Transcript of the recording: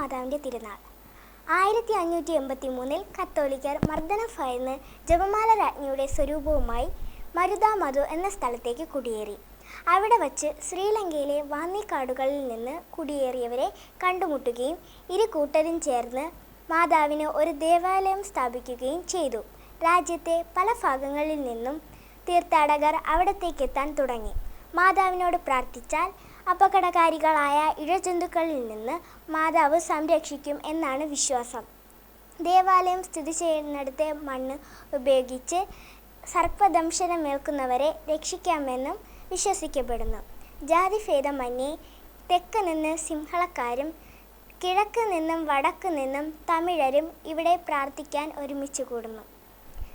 മധുമാതാവിന്റെ തിരുനാൾ. ആയിരത്തി അഞ്ഞൂറ്റി എൺപത്തി മൂന്നിൽ കത്തോലിക്കർ മർദ്ദനം ഭയന്ന് ജപമാല രാജ്ഞിയുടെ സ്വരൂപവുമായി മരുതാ മധു എന്ന സ്ഥലത്തേക്ക് കുടിയേറി. അവിടെ വച്ച് ശ്രീലങ്കയിലെ വാന്നിക്കാടുകളിൽ നിന്ന് കുടിയേറിയവരെ കണ്ടുമുട്ടുകയും ഇരു കൂട്ടരും ചേർന്ന് മാതാവിന് ഒരു ദേവാലയം സ്ഥാപിക്കുകയും ചെയ്തു. രാജ്യത്തെ പല ഭാഗങ്ങളിൽ നിന്നും തീർത്ഥാടകർ അവിടത്തേക്കെത്താൻ തുടങ്ങി. മാതാവിനോട് പ്രാർത്ഥിച്ചാൽ അപകടകാരികളായ ഇഴജന്തുക്കളിൽ നിന്ന് മാതാവ് സംരക്ഷിക്കും എന്നാണ് വിശ്വാസം. ദേവാലയം സ്ഥിതി ചെയ്യുന്നിടത്തെ മണ്ണ് ഉപയോഗിച്ച് സർപ്പദംശനമേൽക്കുന്നവരെ രക്ഷിക്കാമെന്നും വിശ്വസിക്കപ്പെടുന്നു. ജാതിഭേദമന്യേ തെക്ക് നിന്ന് സിംഹളക്കാരും കിഴക്ക് നിന്നും വടക്ക് നിന്നും തമിഴരും ഇവിടെ പ്രാർത്ഥിക്കാൻ ഒരുമിച്ച് കൂടുന്നു.